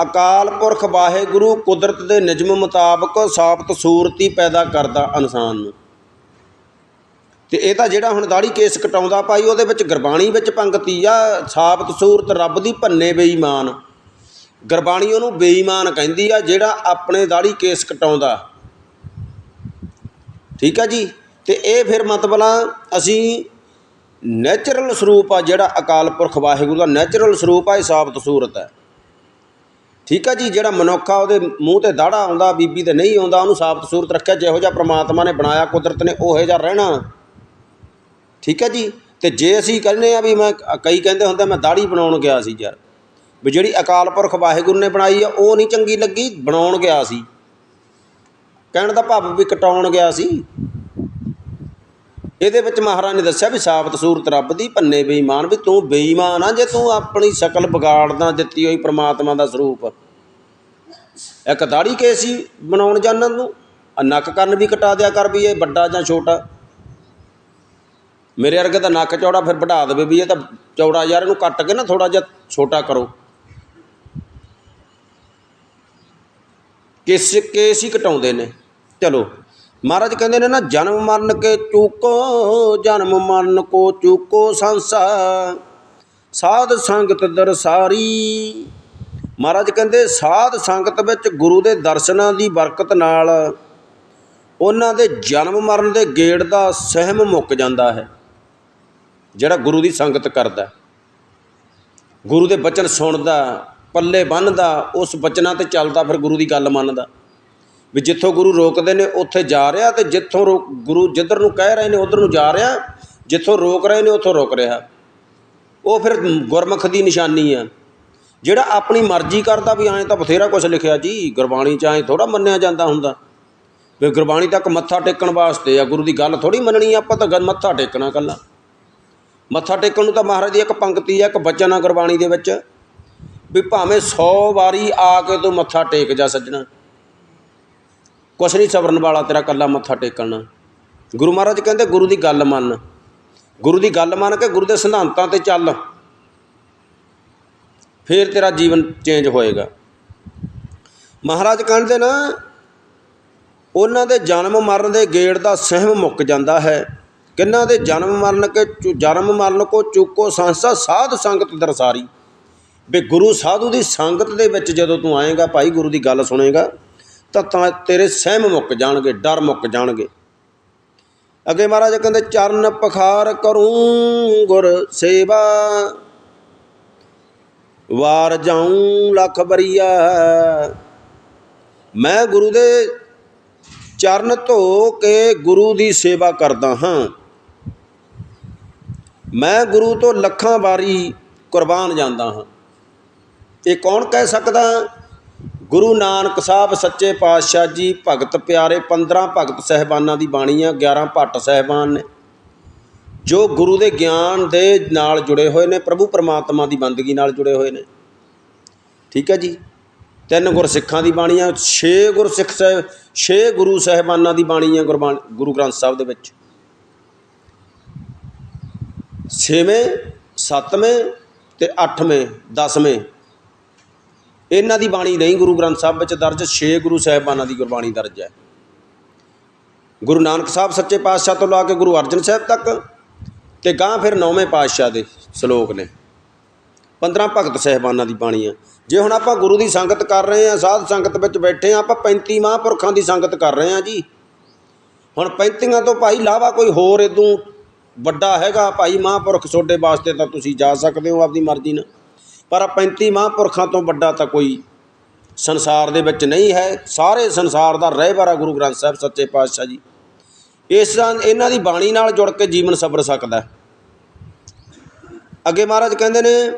ਅਕਾਲ ਪੁਰਖ ਵਾਹਿਗੁਰੂ ਕੁਦਰਤ ਦੇ ਨਿਯਮ ਮੁਤਾਬਕ ਸਾਬਤ ਸੂਰਤੀ ਪੈਦਾ ਕਰਦਾ ਇਨਸਾਨ ਨੂੰ। ਤੇ ਇਹ ਤਾਂ ਜਿਹੜਾ ਹੁਣ ਦਾੜੀ ਕੇਸ ਕਟਾਉਂਦਾ ਭਾਈ, ਉਹਦੇ ਵਿੱਚ ਗੁਰਬਾਣੀ ਵਿੱਚ ਪੰਗਤੀ ਆ, ਸਾਬਤ ਸੂਰਤ ਰੱਬ ਦੀ ਭੰਨੇ ਬੇਈਮਾਨ। ਗੁਰਬਾਣੀ ਉਹਨੂੰ ਬੇਈਮਾਨ ਕਹਿੰਦੀ ਆ, ਜਿਹੜਾ ਆਪਣੇ ਦਾੜੀ ਕੇਸ ਕਟਾਉਂਦਾ। ਠੀਕ ਆ ਜੀ? ਤੇ ਇਹ ਫਿਰ ਮਤਲਬ ਅਸੀਂ ਨੈਚੁਰਲ ਸਰੂਪ ਆ, ਜਿਹੜਾ ਅਕਾਲ ਪੁਰਖ ਵਾਹਿਗੁਰੂ ਦਾ ਨੈਚੁਰਲ ਸਰੂਪ ਆ, ਇਹ ਸਾਬਤ ਸੂਰਤ ਹੈ। ਠੀਕ ਆ ਜੀ? ਜਿਹੜਾ ਮਨੁੱਖ ਆ, ਉਹਦੇ ਮੂੰਹ ਤੇ ਦਾੜਾ ਆਉਂਦਾ, ਬੀਬੀ ਤੇ ਨਹੀਂ ਆਉਂਦਾ, ਉਹਨੂੰ ਸਾਬਤ ਸੂਰਤ ਰੱਖਿਆ, ਜਿਹੋ ਜਿਹਾ ਪ੍ਰਮਾਤਮਾ ਨੇ ਬਣਾਇਆ, ਕੁਦਰਤ ਨੇ ਉਹੋ ਜਿਹਾ ਰਹਿਣਾ। ਠੀਕ ਹੈ ਜੀ? ਤੇ ਜੇ ਅਸੀਂ ਕਹਿੰਦੇ ਆ ਵੀ ਮੈਂ ਕਈ ਕਹਿੰਦੇ ਹੁੰਦੇ ਮੈਂ ਦਾੜੀ ਬਣਾਉਣ ਗਿਆ ਸੀ ਯਾਰ। ਵੀ ਜਿਹੜੀ ਅਕਾਲ ਪੁਰਖ ਵਾਹਿਗੁਰੂ ਨੇ ਬਣਾਈ ਆ, ਉਹ ਨਹੀਂ ਚੰਗੀ ਲੱਗੀ, ਬਣਾਉਣ ਗਿਆ ਸੀ। ਕਹਿਣ ਦਾ ਭਾਵ ਵੀ ਕਟਾਉਣ ਗਿਆ ਸੀ। ਇਹਦੇ ਵਿੱਚ ਮਹਾਰਾਜ ਨੇ ਦੱਸਿਆ ਵੀ ਸਾਬਤ ਸੂਰਤ ਰੱਬ ਦੀ, ਭੰਨੇ ਬੇਈਮਾਨ, ਵੀ ਤੂੰ ਬੇਈਮਾਨ ਆ, ਜੇ ਤੂੰ ਆਪਣੀ ਸ਼ਕਲ ਵਿਗਾੜਦਾ, ਦਿੱਤੀ ਹੋਈ ਪ੍ਰਮਾਤਮਾ ਦਾ ਸਰੂਪ। ਇੱਕ ਦਾੜੀ ਕੇਸੀ ਬਣਾਉਣ ਜਾਣਨ ਨੂੰ ਨੱਕ ਕੰਨ ਵੀ ਕਟਾ ਦਿਆ ਕਰ ਵੀ ਇਹ ਵੱਡਾ ਜਾਂ ਛੋਟਾ। ਮੇਰੇ ਵਰਗੇ ਦਾ ਨੱਕ ਚੌੜਾ ਫਿਰ ਵਧਾ ਦੇਵੇ ਵੀ ਇਹ ਤਾਂ ਚੌੜਾ ਯਾਰ ਇਹਨੂੰ ਕੱਟ ਕੇ ਨਾ ਥੋੜਾ ਜਿਹਾ ਛੋਟਾ ਕਰੋ। ਕਿਸ ਕੇਸ ਹੀ ਘਟਾਉਂਦੇ ਨੇ। ਚਲੋ, ਮਹਾਰਾਜ ਕਹਿੰਦੇ ਨੇ ਨਾ, ਜਨਮ ਮਰਨ ਕੇ ਚੂਕੋ, ਜਨਮ ਮਰਨ ਕੋ ਚੂਕੋ ਸੰਸਾ, ਸਾਧ ਸੰਗਤ ਦਰਸਾਰੀ। ਮਹਾਰਾਜ ਕਹਿੰਦੇ, ਸਾਧ ਸੰਗਤ ਵਿੱਚ ਗੁਰੂ ਦੇ ਦਰਸ਼ਨਾਂ ਦੀ ਬਰਕਤ ਨਾਲ ਉਹਨਾਂ ਦੇ ਜਨਮ ਮਰਨ ਦੇ ਗੇੜ ਦਾ ਸਹਿਮ ਮੁੱਕ ਜਾਂਦਾ ਹੈ, ਜਿਹੜਾ ਗੁਰੂ ਦੀ ਸੰਗਤ ਕਰਦਾ ਗੁਰੂ ਦੇ ਬਚਨ ਸੁਣਦਾ ਪੱਲੇ ਬੰਨਦਾ ਉਸ ਬਚਨਾਂ ਤੇ ਚੱਲਦਾ ਫਿਰ ਗੁਰੂ ਦੀ ਗੱਲ ਮੰਨਦਾ। ਵੀ ਜਿੱਥੋਂ ਗੁਰੂ ਰੋਕਦੇ ਨੇ ਉੱਥੇ ਜਾ ਰਿਹਾ ਤੇ ਜਿੱਥੋਂ ਰੋ- ਗੁਰੂ ਜਿੱਧਰ ਨੂੰ ਕਹਿ ਰਹੇ ਨੇ ਉਧਰ ਨੂੰ ਜਾ ਰਿਹਾ। ਜਿੱਥੋਂ ਰੋਕ ਰਹੇ ਨੇ ਉੱਥੋਂ ਰੁਕ ਰਿਹਾ। ਉਹ ਫਿਰ ਗੁਰਮੁਖ ਦੀ ਨਿਸ਼ਾਨੀ ਆ। ਜਿਹੜਾ ਆਪਣੀ ਮਰਜ਼ੀ ਕਰਦਾ ਵੀ ਐਂ ਤਾਂ ਬਥੇਰਾ ਕੁਝ ਲਿਖਿਆ ਜੀ ਗੁਰਬਾਣੀ 'ਚ ਐਂ ਥੋੜਾ ਮੰਨਿਆ ਜਾਂਦਾ ਹੁੰਦਾ। ਵੀ ਗੁਰਬਾਣੀ ਤੱਕ ਮੱਥਾ ਟੇਕਣ ਵਾਸਤੇ ਆ ਗੁਰੂ ਦੀ ਗੱਲ ਥੋੜੀ ਮੰਨਣੀ ਆ, ਆਪਾਂ ਤਾਂ ਗੱਲ ਮੱਥਾ ਟੇਕਣਾ ਕੱਲਾ ਮੱਥਾ ਟੇਕਣ ਨੂੰ ਤਾਂ ਮਹਾਰਾਜ ਦੀ ਇੱਕ ਪੰਕਤੀ ਆ ਇੱਕ ਬਚਨ ਆ ਗੁਰਬਾਣੀ ਦੇ ਵਿੱਚ। ਵੀ ਭਾਵੇਂ 100 ਵਾਰੀ ਆ ਕੇ ਤੂੰ ਮੱਥਾ ਟੇਕ ਜਾ ਸੱਜਣਾ। ਕੁਛ ਨਹੀਂ ਸਬਰਨ ਵਾਲਾ ਤੇਰਾ ਕੱਲਾ ਮੱਥਾ ਟੇਕਣਾ। ਗੁਰੂ ਮਹਾਰਾਜ ਕਹਿੰਦੇ, ਗੁਰੂ ਦੀ ਗੱਲ ਮੰਨ। ਗੁਰੂ ਦੀ ਗੱਲ ਮੰਨ ਕੇ ਗੁਰੂ ਦੇ ਸਿਧਾਂਤਾਂ ਤੇ ਚੱਲ। ਫਿਰ ਤੇਰਾ ਜੀਵਨ ਚੇਂਜ ਹੋਏਗਾ। ਮਹਾਰਾਜ ਕਹਿੰਦੇ ਨਾ, ਉਹਨਾਂ ਦੇ ਜਨਮ ਮਰਨ ਦੇ ਗੇੜ ਦਾ ਸਹਿਮ ਮੁੱਕ ਜਾਂਦਾ ਹੈ। ਕਿੰਨਾ ਦੇ ਜਨਮ ਮਰਨ ਕੇ ਚੁ- ਜਨਮ ਮਰਨ ਕੋ ਚੁੱਕੋ ਸੰਸਾ ਸਾਧ ਸੰਗਤ ਦਰਸਾਰੀ। ਵੀ ਗੁਰੂ ਸਾਧੂ ਦੀ ਸੰਗਤ ਦੇ ਵਿੱਚ ਜਦੋਂ ਤੂੰ ਆਏਗਾ, ਭਾਈ ਗੁਰੂ ਦੀ ਗੱਲ ਸੁਣੇਗਾ, ਤਾਂ ਤਾਂ ਤੇਰੇ ਸਹਿਮ ਮੁੱਕ ਜਾਣਗੇ, ਡਰ ਮੁੱਕ ਜਾਣਗੇ। ਅੱਗੇ ਮਹਾਰਾਜ ਕਹਿੰਦੇ, ਚਰਨ ਪਖਾਰ ਕਰੂੰ ਗੁਰ ਸੇਵਾ, ਵਾਰ ਜਾਉਂ ਲੱਖ ਬਰੀਆ। ਮੈਂ ਗੁਰੂ ਦੇ ਚਰਨ ਧੋ ਕੇ ਗੁਰੂ ਦੀ ਸੇਵਾ ਕਰਦਾ ਹਾਂ। ਮੈਂ ਗੁਰੂ ਤੋਂ ਲੱਖਾਂ ਵਾਰੀ ਕੁਰਬਾਨ ਜਾਂਦਾ ਹਾਂ। ਇਹ ਕੌਣ ਕਹਿ ਸਕਦਾ? ਗੁਰੂ ਨਾਨਕ ਸਾਹਿਬ ਸੱਚੇ ਪਾਤਸ਼ਾਹ ਜੀ, ਭਗਤ ਪਿਆਰੇ 15 ਭਗਤ ਸਹਿਬਾਨਾਂ ਦੀ ਬਾਣੀ ਆ 11 ਭੱਟ ਸਹਿਬਾਨ ਨੇ। ਜੋ ਗੁਰੂ ਦੇ ਗਿਆਨ ਦੇ ਨਾਲ ਜੁੜੇ ਹੋਏ ਨੇ, ਪ੍ਰਭੂ ਪਰਮਾਤਮਾ ਦੀ ਬੰਦਗੀ ਨਾਲ ਜੁੜੇ ਹੋਏ ਨੇ। ਠੀਕ ਹੈ ਜੀ? ਤਿੰਨ ਗੁਰਸਿੱਖਾਂ ਦੀ ਬਾਣੀ ਆ 6 ਗੁਰਸਿੱਖ ਸਾਹਿਬ 6 ਗੁਰੂ ਸਹਿਬਾਨਾਂ ਦੀ ਬਾਣੀ ਆ ਗੁਰਬਾਣੀ, ਗੁਰੂ ਗ੍ਰੰਥ ਸਾਹਿਬ ਦੇ ਵਿੱਚ। ਛੇਵੇਂ, ਸੱਤਵੇਂ ਤੇ ਅੱਠਵੇਂ, ਦਸਵੇਂ ਇਹਨਾਂ ਦੀ ਬਾਣੀ ਨਹੀਂ, ਗੁਰੂ ਗ੍ਰੰਥ ਸਾਹਿਬ ਵਿੱਚ ਦਰਜ 6 ਗੁਰੂ ਸਾਹਿਬਾਨਾਂ ਦੀ ਗੁਰਬਾਣੀ ਦਰਜ ਹੈ। ਗੁਰੂ ਨਾਨਕ ਸਾਹਿਬ ਸੱਚੇ ਪਾਤਸ਼ਾਹ ਤੋਂ ਲਾ ਕੇ ਗੁਰੂ ਅਰਜਨ ਸਾਹਿਬ ਤੱਕ ਤੇ ਗਾਂ ਫਿਰ ਨੌਵੇਂ ਪਾਤਸ਼ਾਹ ਦੇ ਸ਼ਲੋਕ ਨੇ। 15 ਭਗਤ ਸਹਿਬਾਨਾਂ ਦੀ ਬਾਣੀ ਆ ਜੇ ਹੁਣ ਆਪਾਂ ਗੁਰੂ ਦੀ ਸੰਗਤ ਕਰ ਰਹੇ ਹਾਂ, ਸਾਧ ਸੰਗਤ ਵਿੱਚ ਬੈਠੇ ਹਾਂ, ਆਪਾਂ 35 ਮਹਾਂਪੁਰਖਾਂ ਦੀ ਸੰਗਤ ਕਰ ਰਹੇ ਹਾਂ ਜੀ। ਹੁਣ 35 ਤੋਂ ਭਾਈ ਲਾਵਾ ਕੋਈ ਹੋਰ ਇਦੋਂ ਵੱਡਾ ਹੈਗਾ, ਭਾਈ ਮਹਾਂਪੁਰਖ ਤੁਹਾਡੇ ਵਾਸਤੇ ਤਾਂ ਤੁਸੀਂ ਜਾ ਸਕਦੇ ਹੋ ਆਪਦੀ ਮਰਜ਼ੀ ਨਾਲ। ਪਰ 35 ਮਹਾਂਪੁਰਖਾਂ ਤੋਂ ਵੱਡਾ ਤਾਂ ਕੋਈ ਸੰਸਾਰ ਦੇ ਵਿੱਚ ਨਹੀਂ ਹੈ। ਸਾਰੇ ਸੰਸਾਰ ਦਾ ਰਹਿਬਰ ਆ ਗੁਰੂ ਗ੍ਰੰਥ ਸਾਹਿਬ, ਸੱਚੇ ਪਾਤਸ਼ਾਹ ਜੀ। ਇਸ ਤਰ੍ਹਾਂ ਇਹਨਾਂ ਦੀ ਬਾਣੀ ਨਾਲ ਜੁੜ ਕੇ ਜੀਵਨ ਸਬਰ ਸਕਦਾ ਅੱਗੇ ਮਹਾਰਾਜ ਕਹਿੰਦੇ ਨੇ,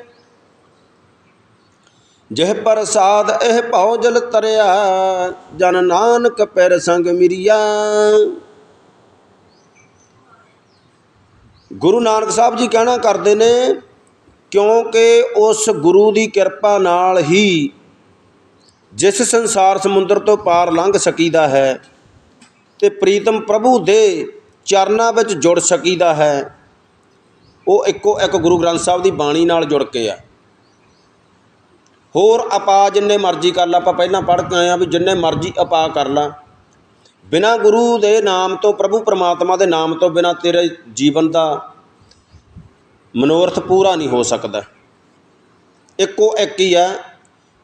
ਜਿਹ ਪ੍ਰਸਾਦ ਇਹ ਭਉ ਜਲ ਤਰਿਆ, ਜਨ ਨਾਨਕ ਪੈਰ ਸੰਗ ਮਿਰਿਆ। ਗੁਰੂ ਨਾਨਕ ਸਾਹਿਬ ਜੀ ਕਹਿਣਾ ਕਰਦੇ ਨੇ ਕਿਉਂਕਿ ਉਸ ਗੁਰੂ ਦੀ ਕਿਰਪਾ ਨਾਲ ਹੀ ਜਿਸ ਸੰਸਾਰ ਸਮੁੰਦਰ ਤੋਂ ਪਾਰ ਲੰਘ ਸਕੀਦਾ ਹੈ ਤੇ ਪ੍ਰੀਤਮ ਪ੍ਰਭੂ ਦੇ ਚਰਨਾਂ ਵਿੱਚ ਜੁੜ ਸਕੀਦਾ ਹੈ, ਉਹ ਇੱਕੋ ਇੱਕ ਗੁਰੂ ਗ੍ਰੰਥ ਸਾਹਿਬ ਦੀ ਬਾਣੀ ਨਾਲ ਜੁੜ ਕੇ ਆ। ਹੋਰ ਆਪਾ ਜਿੰਨੇ ਮਰਜ਼ੀ ਕਰ ਲਾ, ਆਪਾਂ ਪਹਿਲਾਂ ਪੜ੍ਹ ਕੇ ਆਏ ਆ ਵੀ ਜਿੰਨੇ ਮਰਜ਼ੀ ਆਪਾ ਕਰ ਲਾ। ਬਿਨਾ ਗੁਰੂ ਦੇ ਨਾਮ ਤੋਂ, ਪ੍ਰਭੂ ਪਰਮਾਤਮਾ ਦੇ ਨਾਮ ਤੋਂ ਬਿਨਾ ਤੇਰੇ ਜੀਵਨ ਦਾ ਮਨੋਰਥ ਪੂਰਾ ਨਹੀਂ ਹੋ ਸਕਦਾ। ਇੱਕੋ ਇੱਕ ਹੀ ਹੈ,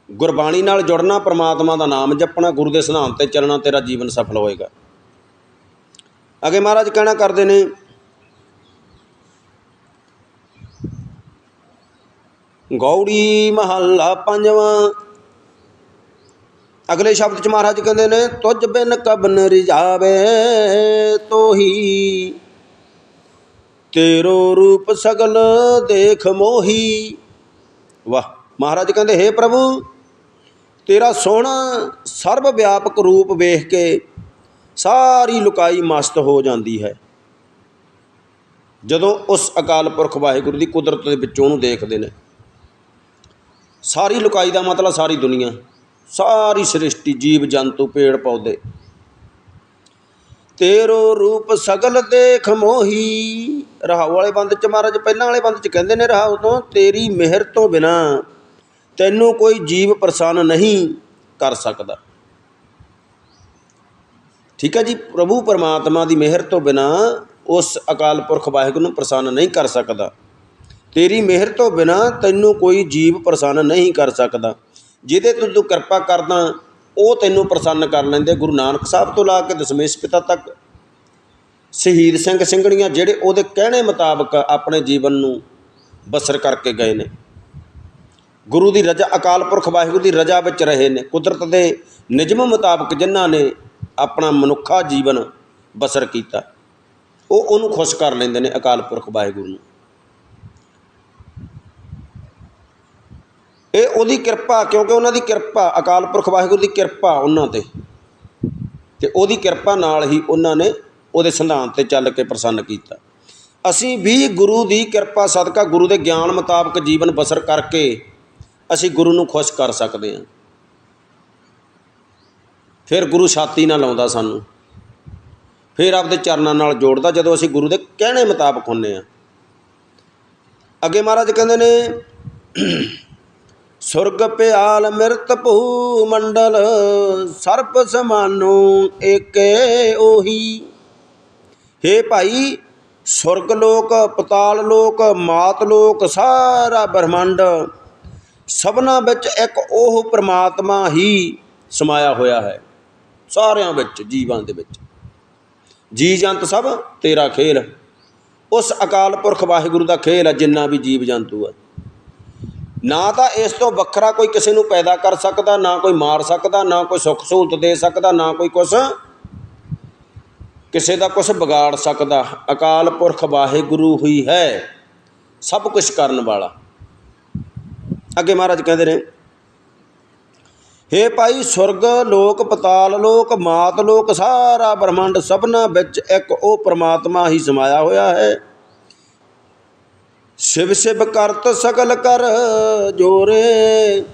ਗੁਰਬਾਣੀ ਨਾਲ ਜੁੜਨਾ ਪਰਮਾਤਮਾ ਦਾ ਨਾਮ, ਜਪਣਾ ਗੁਰੂ ਦੇ ਸਿਧਾਂਤ ਤੇ ਚੱਲਣਾ ਤੇਰਾ ਜੀਵਨ ਸਫਲ ਹੋਏਗਾ। ਅੱਗੇ ਮਹਾਰਾਜ ਕਹਿਣਾ ਕਰਦੇ ਨੇ, ਗੌੜੀ ਮਹੱਲਾ ਪੰਜਵਾਂ। ਅਗਲੇ ਸ਼ਬਦ ਚ ਮਹਾਰਾਜ ਕਹਿੰਦੇ ਨੇ, ਤੁਝ ਬਿਨ ਕਬਨ ਰਿਜਾਵੇ ਤੋਹੀ। ਤੇਰੋ ਰੂਪ ਸਗਲ ਦੇਖ ਮੋਹੀ। ਵਾਹ, ਮਹਾਰਾਜ ਕਹਿੰਦੇ हे ਪ੍ਰਭੂ, ਤੇਰਾ ਸੋਹਣਾ ਸਰਬ ਵਿਆਪਕ ਰੂਪ ਵੇਖ ਕੇ ਸਾਰੀ ਲੁਕਾਈ ਮਸਤ ਹੋ ਜਾਂਦੀ ਹੈ। ਜਦੋਂ ਉਸ ਅਕਾਲ ਪੁਰਖ ਵਾਹਿਗੁਰੂ ਦੀ ਕੁਦਰਤ ਦੇ ਵਿੱਚੋਂ ਉਹਨੂੰ ਦੇਖਦੇ ਨੇ, ਸਾਰੀ ਲੁਕਾਈ ਦਾ ਮਤਲਬ ਸਾਰੀ ਦੁਨੀਆ, ਸਾਰੀ ਸ੍ਰਿਸ਼ਟੀ, ਜੀਵ, ਜੰਤੂ, ਪੇੜ, ਪੌਦੇ। ਤੇਰੋ ਰੂਪ ਸਗਲ ਦੇਖ ਮੋਹੀ। ਰਹਾਉ ਵਾਲੇ ਬੰਦ ਚ ਮਹਾਰਾਜ, ਪਹਿਲਾਂ ਵਾਲੇ ਬੰਦ ਚ ਕਹਿੰਦੇ ਨੇ ਰਹਾਉ ਤੋਂ, ਤੇਰੀ ਮਿਹਰ ਤੋਂ ਬਿਨਾ ਤੈਨੂੰ ਕੋਈ ਜੀਵ ਪ੍ਰਸੰਨ ਨਹੀਂ ਕਰ ਸਕਦਾ। ਠੀਕ ਹੈ ਜੀ, ਪ੍ਰਭੂ ਪਰਮਾਤਮਾ ਦੀ ਮਿਹਰ ਤੋਂ ਬਿਨਾ ਉਸ ਅਕਾਲ ਪੁਰਖ ਵਾਹਿਗੁਰੂ ਨੂੰ ਪ੍ਰਸੰਨ ਨਹੀਂ ਕਰ ਸਕਦਾ। ਤੇਰੀ ਮਿਹਰ ਤੋਂ ਬਿਨਾ ਤੈਨੂੰ ਕੋਈ ਜੀਵ ਪ੍ਰਸੰਨ ਨਹੀਂ ਕਰ ਸਕਦਾ। ਜਿਹਦੇ ਤੋਂ ਤੂੰ ਕਿਰਪਾ ਕਰਦਾ, ਉਹ ਤੈਨੂੰ ਪ੍ਰਸੰਨ ਕਰ ਲੈਂਦੇ। ਗੁਰੂ ਨਾਨਕ ਸਾਹਿਬ ਤੋਂ ਲਾ ਕੇ ਦਸ਼ਮੇਸ਼ ਪਿਤਾ ਤੱਕ ਸ਼ਹੀਦ ਸਿੰਘ ਸਿੰਘਣੀਆਂ ਜਿਹੜੇ ਉਹਦੇ ਕਹਿਣੇ ਮੁਤਾਬਕ ਆਪਣੇ ਜੀਵਨ ਨੂੰ ਬਸਰ ਕਰਕੇ ਗਏ ਨੇ। ਗੁਰੂ ਦੀ ਰਜ਼ਾ, ਅਕਾਲ ਪੁਰਖ ਵਾਹਿਗੁਰੂ ਦੀ ਰਜ਼ਾ ਵਿੱਚ ਰਹੇ ਨੇ। ਕੁਦਰਤ ਦੇ ਨਿਯਮ ਮੁਤਾਬਕ ਜਿਨ੍ਹਾਂ ਨੇ ਆਪਣਾ ਮਨੁੱਖਾ ਜੀਵਨ ਬਸਰ ਕੀਤਾ, ਉਹ ਉਹਨੂੰ ਖੁਸ਼ ਕਰ ਲੈਂਦੇ ਨੇ ਅਕਾਲ ਪੁਰਖ ਵਾਹਿਗੁਰੂ ਨੂੰ। ਇਹ ਉਹਦੀ ਕਿਰਪਾ, ਕਿਉਂਕਿ ਉਹਨਾਂ ਦੀ ਕਿਰਪਾ, ਅਕਾਲ ਪੁਰਖ ਵਾਹਿਗੁਰੂ ਦੀ ਕਿਰਪਾ ਉਹਨਾਂ ਤੇ। ਤੇ ਉਹਦੀ ਕਿਰਪਾ ਨਾਲ ਹੀ ਉਹਨਾਂ ਨੇ ਉਹਦੇ ਸਿਧਾਂਤ ਤੇ ਚੱਲ ਕੇ ਪ੍ਰਸੰਨ ਕੀਤਾ। ਅਸੀਂ ਵੀ ਗੁਰੂ ਦੀ ਕਿਰਪਾ ਸਦਕਾ ਗੁਰੂ ਦੇ ਗਿਆਨ ਮੁਤਾਬਕ ਜੀਵਨ ਬਸਰ ਕਰਕੇ ਅਸੀਂ ਗੁਰੂ ਨੂੰ ਖੁਸ਼ ਕਰ ਸਕਦੇ ਹਾਂ। ਫਿਰ ਗੁਰੂ ਛਾਤੀ ਨਾਲ ਲਾਉਂਦਾ ਸਾਨੂੰ। ਫਿਰ ਆਪਦੇ ਚਰਨਾਂ ਨਾਲ ਜੋੜਦਾ ਜਦੋਂ ਅਸੀਂ ਗੁਰੂ ਦੇ ਕਹਿਣੇ ਮੁਤਾਬਕ ਹੁੰਨੇ ਆ ਅੱਗੇ ਮਹਾਰਾਜ ਕਹਿੰਦੇ ਨੇ, ਸੁਰਗ ਪਿਆਲ ਮਿਰਤ ਭੂ ਮੰਡਲ ਸਰਪ ਸਮਾਨੋ ਏਕੇ ਉਹੀ। ਹੇ ਭਾਈ, ਸੁਰਗ ਲੋਕ, ਪਤਾਲ ਲੋਕ, ਮਾਤ ਲੋਕ, ਸਾਰਾ ਬ੍ਰਹਮੰਡ ਸਭਨਾ ਵਿੱਚ ਇੱਕ ਉਹ ਪ੍ਰਮਾਤਮਾ ਹੀ ਸਮਾਇਆ ਹੋਇਆ ਹੈ, ਸਾਰਿਆਂ ਵਿੱਚ, ਜੀਵਾਂ ਦੇ ਵਿੱਚ। ਜੀ ਜੰਤ ਸਭ, ਤੇਰਾ ਖੇਲ। ਉਸ ਅਕਾਲ ਪੁਰਖ ਵਾਹਿਗੁਰੂ ਦਾ ਖੇਲ ਹੈ, ਜਿੰਨਾ ਵੀ ਜੀਵ ਜੰਤੂ ਹੈ। ਨਾ ਤਾਂ ਇਸ ਤੋਂ ਵੱਖਰਾ ਕੋਈ ਕਿਸੇ ਨੂੰ ਪੈਦਾ ਕਰ ਸਕਦਾ, ਨਾ ਕੋਈ ਮਾਰ ਸਕਦਾ, ਨਾ ਕੋਈ ਸੁੱਖ ਸਹੂਲਤ ਦੇ ਸਕਦਾ, ਨਾ ਕੋਈ ਕੁਛ ਕਿਸੇ ਦਾ ਕੁਛ ਵਿਗਾੜ ਸਕਦਾ, ਅਕਾਲ ਪੁਰਖ ਵਾਹਿਗੁਰੂ ਹੀ ਹੈ, ਸਭ ਕੁਝ ਕਰਨ ਵਾਲਾ। ਅੱਗੇ ਮਹਾਰਾਜ ਕਹਿੰਦੇ ਨੇ, ਹੇ ਭਾਈ ਸੁਰਗ, ਲੋਕ ਪਤਾਲ, ਲੋਕ ਮਾਤ, ਲੋਕ ਸਾਰਾ ਬ੍ਰਹਮੰਡ ਸਭਨਾ ਵਿੱਚ ਇੱਕ ਉਹ ਪ੍ਰਮਾਤਮਾ ਹੀ ਸਮਾਇਆ ਹੋਇਆ ਹੈ। ਸ਼ਿਵ ਸ਼ਿਵ ਕਰਤ ਸਗਲ ਕਰ ਜੋਰੇ,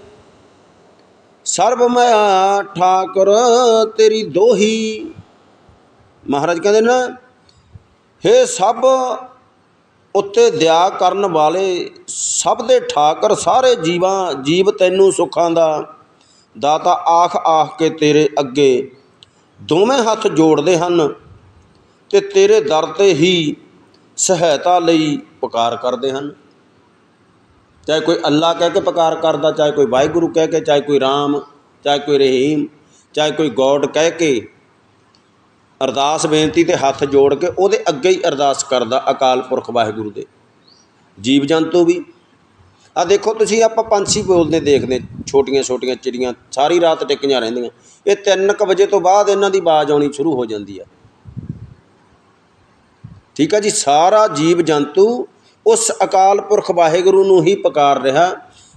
ਸਰਬ ਮਾਇਆ ਠਾਕੁਰ ਤੇਰੀ ਦੋਹੀ। ਮਹਾਰਾਜ ਕਹਿੰਦੇ ਨਾ, ਹੇ ਸਭ ਉੱਤੇ ਦਇਆ ਕਰਨ ਵਾਲੇ, ਸਭ ਦੇ ਠਾਕਰ ਸਾਰੇ ਜੀਵਾਂ, ਜੀਵ ਤੈਨੂੰ ਸੁੱਖਾਂ ਦਾ, ਦਾਤਾ ਆਖ ਆਖ ਕੇ ਤੇਰੇ ਅੱਗੇ। ਦੋਵੇਂ ਹੱਥ ਜੋੜਦੇ ਹਨ ਤੇ ਤੇਰੇ ਦਰ ਤੇ ਹੀ ਸਹਾਇਤਾ ਲਈ ਪੁਕਾਰ ਕਰਦੇ ਹਨ। ਚਾਹੇ ਕੋਈ ਅੱਲਾ ਕਹਿ ਕੇ ਪੁਕਾਰ ਕਰਦਾ, ਚਾਹੇ ਕੋਈ ਵਾਹਿਗੁਰੂ ਕਹਿ ਕੇ, ਚਾਹੇ ਕੋਈ ਰਾਮ, ਚਾਹੇ ਕੋਈ ਰਹੀਮ, ਚਾਹੇ ਕੋਈ ਗੋਡ ਕਹਿ ਕੇ ਅਰਦਾਸ ਬੇਨਤੀ ਤੇ ਹੱਥ ਜੋੜ ਕੇ ਉਹਦੇ ਅੱਗੇ ਹੀ ਅਰਦਾਸ ਕਰਦਾ ਅਕਾਲ ਪੁਰਖ ਵਾਹਿਗੁਰੂ ਦੇ। ਜੀਵ ਜੰਤੂ ਵੀ। ਆ ਦੇਖੋ ਤੁਸੀਂ ਆਪਾਂ ਪੰਛੀ ਬੋਲਦੇ ਦੇਖਦੇ ਛੋਟੀਆਂ ਛੋਟੀਆਂ ਚਿੜੀਆਂ ਸਾਰੀ ਰਾਤ ਟਿਕੀਆਂ ਰਹਿੰਦੀਆਂ। ਇਹ 3:00 ਵਜੇ ਤੋਂ ਬਾਅਦ ਇਹਨਾਂ ਦੀ ਆਵਾਜ਼ ਆਉਣੀ ਸ਼ੁਰੂ ਹੋ ਜਾਂਦੀ ਆ। ਠੀਕ ਆ ਜੀ, ਸਾਰਾ ਜੀਵ ਜੰਤੂ ਉਸ ਅਕਾਲ ਪੁਰਖ ਵਾਹਿਗੁਰੂ ਨੂੰ ਹੀ ਪੁਕਾਰ ਰਿਹਾ,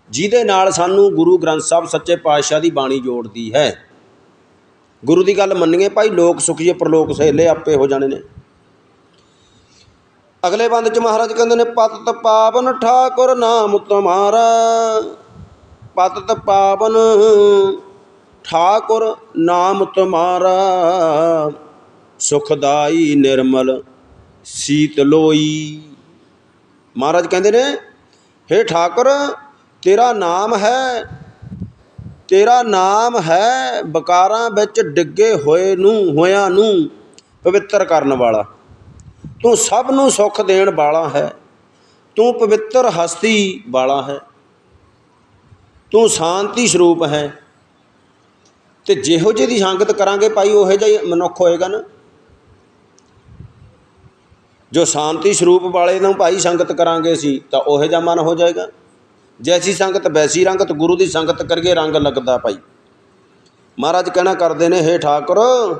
ਜਿਹਦੇ ਨਾਲ ਸਾਨੂੰ ਗੁਰੂ ਗ੍ਰੰਥ ਸਾਹਿਬ ਸੱਚੇ ਪਾਤਸ਼ਾਹ ਦੀ ਬਾਣੀ ਜੋੜਦੀ ਹੈ। ਗੁਰੂ ਦੀ ਗੱਲ ਮੰਨੀਏ ਭਾਈ, ਲੋਕ ਸੁਖੀਏ ਪ੍ਰਲੋਕ ਸਹੇਲੇ ਆਪੇ ਹੋ ਜਾਣੇ ਨੇ। ਅਗਲੇ ਬੰਦ ਚ ਮਹਾਰਾਜ ਕਹਿੰਦੇ ਨੇ ਪਤਤ ਪਾਵਨ ਠਾਕੁਰ ਨਾਮ ਤੁਮਾਰਾ। ਪਤਤ ਪਾਵਨ ਠਾਕੁਰ ਨਾਮ ਤੁਮਾਰਾ। ਸੁਖਦਾਈ ਨਿਰਮਲ ਸੀਤ ਲੋਈ। ਮਹਾਰਾਜ ਕਹਿੰਦੇ ਨੇ, ਹੇ ਠਾਕੁਰ, ਤੇਰਾ ਨਾਮ ਹੈ ਤੇਰਾ ਨਾਮ ਹੈ ਵਕਾਰਾਂ ਵਿੱਚ ਡਿੱਗੇ ਹੋਏ ਨੂੰ, ਹੋਇਆਂ ਨੂੰ, ਪਵਿੱਤਰ ਕਰਨ ਵਾਲਾ। ਤੂੰ ਸਭ ਨੂੰ ਸੁੱਖ ਦੇਣ ਵਾਲਾ ਹੈ। ਤੂੰ ਪਵਿੱਤਰ ਹਸਤੀ ਵਾਲਾ ਹੈ। ਤੂੰ ਸ਼ਾਂਤੀ ਸਰੂਪ ਹੈ। ਤੇ ਜਿਹੋ ਜਿਹੇ ਦੀ ਸੰਗਤ ਕਰਾਂਗੇ ਭਾਈ, ਉਹੋ ਜਿਹਾ ਹੀ ਮਨੁੱਖ ਹੋਏਗਾ ਨਾ। ਜੋ ਸ਼ਾਂਤੀ ਸਰੂਪ ਵਾਲੇ ਨੂੰ ਭਾਈ ਸੰਗਤ ਕਰਾਂਗੇ ਅਸੀਂ, ਤਾਂ ਉਹੋ ਜਿਹਾ ਮਨ ਹੋ ਜਾਏਗਾ। ਜੈਸੀ ਸੰਗਤ ਵੈਸੀ ਰੰਗਤ, ਗੁਰੂ ਦੀ ਸੰਗਤ ਕਰੀਏ ਰੰਗ ਲੱਗਦਾ ਭਾਈ। ਮਹਾਰਾਜ ਕਹਿਣਾ ਕਰਦੇ ਨੇ, ਹੇ ਠਾਕੁਰ,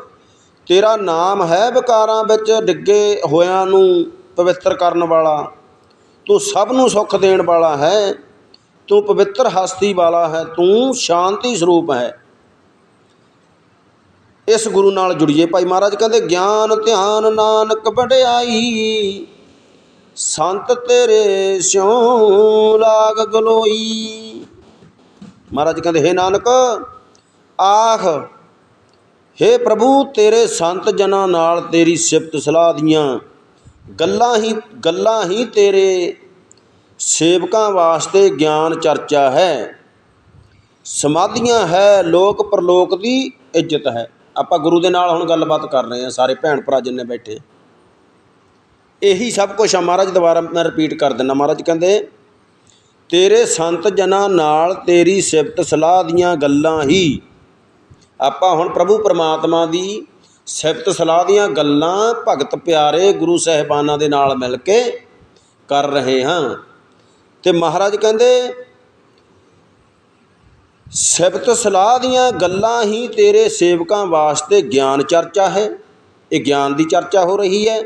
ਤੇਰਾ ਨਾਮ ਹੈ ਵਿਕਾਰਾਂ ਵਿੱਚ ਡਿੱਗੇ ਹੋਇਆਂ ਨੂੰ ਪਵਿੱਤਰ ਕਰਨ ਵਾਲਾ। ਤੂੰ ਸਭ ਨੂੰ ਸੁੱਖ ਦੇਣ ਵਾਲਾ ਹੈ। ਤੂੰ ਪਵਿੱਤਰ ਹਸਤੀ ਵਾਲਾ ਹੈ। ਤੂੰ ਸ਼ਾਂਤੀ ਸਰੂਪ ਹੈ। ਇਸ ਗੁਰੂ ਨਾਲ ਜੁੜੀਏ ਭਾਈ। ਮਹਾਰਾਜ ਕਹਿੰਦੇ, ਗਿਆਨ ਧਿਆਨ ਨਾਨਕ ਵਡਿਆਈ ਸੰਤ ਤੇਰੇ ਸਿਉ ਲਾਗ ਗਲੋਈ। ਮਹਾਰਾਜ ਕਹਿੰਦੇ, ਹੇ ਨਾਨਕ, ਆਖ, ਹੇ ਪ੍ਰਭੂ, ਤੇਰੇ ਸੰਤ ਜਨਾਂ ਨਾਲ ਤੇਰੀ ਸਿਫਤ ਸਲਾਹ ਦੀਆਂ ਗੱਲਾਂ ਹੀ ਗੱਲਾਂ ਹੀ ਤੇਰੇ ਸੇਵਕਾਂ ਵਾਸਤੇ ਗਿਆਨ ਚਰਚਾ ਹੈ। ਸਮਾਧੀਆਂ ਹੈ, ਲੋਕ ਪਰਲੋਕ ਦੀ ਇੱਜ਼ਤ ਹੈ। ਆਪਾਂ ਗੁਰੂ ਦੇ ਨਾਲ ਹੁਣ ਗੱਲਬਾਤ ਕਰ ਰਹੇ ਹਾਂ, ਸਾਰੇ ਭੈਣ ਭਰਾ ਜਿੰਨੇ ਬੈਠੇ। ਇਹੀ ਸਭ ਕੁਝ ਆ। ਮਹਾਰਾਜ ਦੁਬਾਰਾ ਮੈਂ ਰਿਪੀਟ ਕਰ ਦਿੰਦਾ। ਮਹਾਰਾਜ ਕਹਿੰਦੇ, ਤੇਰੇ ਸੰਤ ਜਨਾਂ ਨਾਲ ਤੇਰੀ ਸਿਫਤ ਸਲਾਹ ਦੀਆਂ ਗੱਲਾਂ ਹੀ। ਆਪਾਂ ਹੁਣ ਪ੍ਰਭੂ ਪਰਮਾਤਮਾ ਦੀ ਸਿਫਤ ਸਲਾਹ ਦੀਆਂ ਗੱਲਾਂ ਭਗਤ ਪਿਆਰੇ ਗੁਰੂ ਸਾਹਿਬਾਨਾਂ ਦੇ ਨਾਲ ਮਿਲ ਕੇ ਕਰ ਰਹੇ ਹਾਂ। ਤੇ ਮਹਾਰਾਜ ਕਹਿੰਦੇ, ਸਿਫਤ ਸਲਾਹ ਦੀਆਂ ਗੱਲਾਂ ਹੀ ਤੇਰੇ ਸੇਵਕਾਂ ਵਾਸਤੇ ਗਿਆਨ ਚਰਚਾ ਹੈ। ਇਹ ਗਿਆਨ ਦੀ ਚਰਚਾ ਹੋ ਰਹੀ ਹੈ।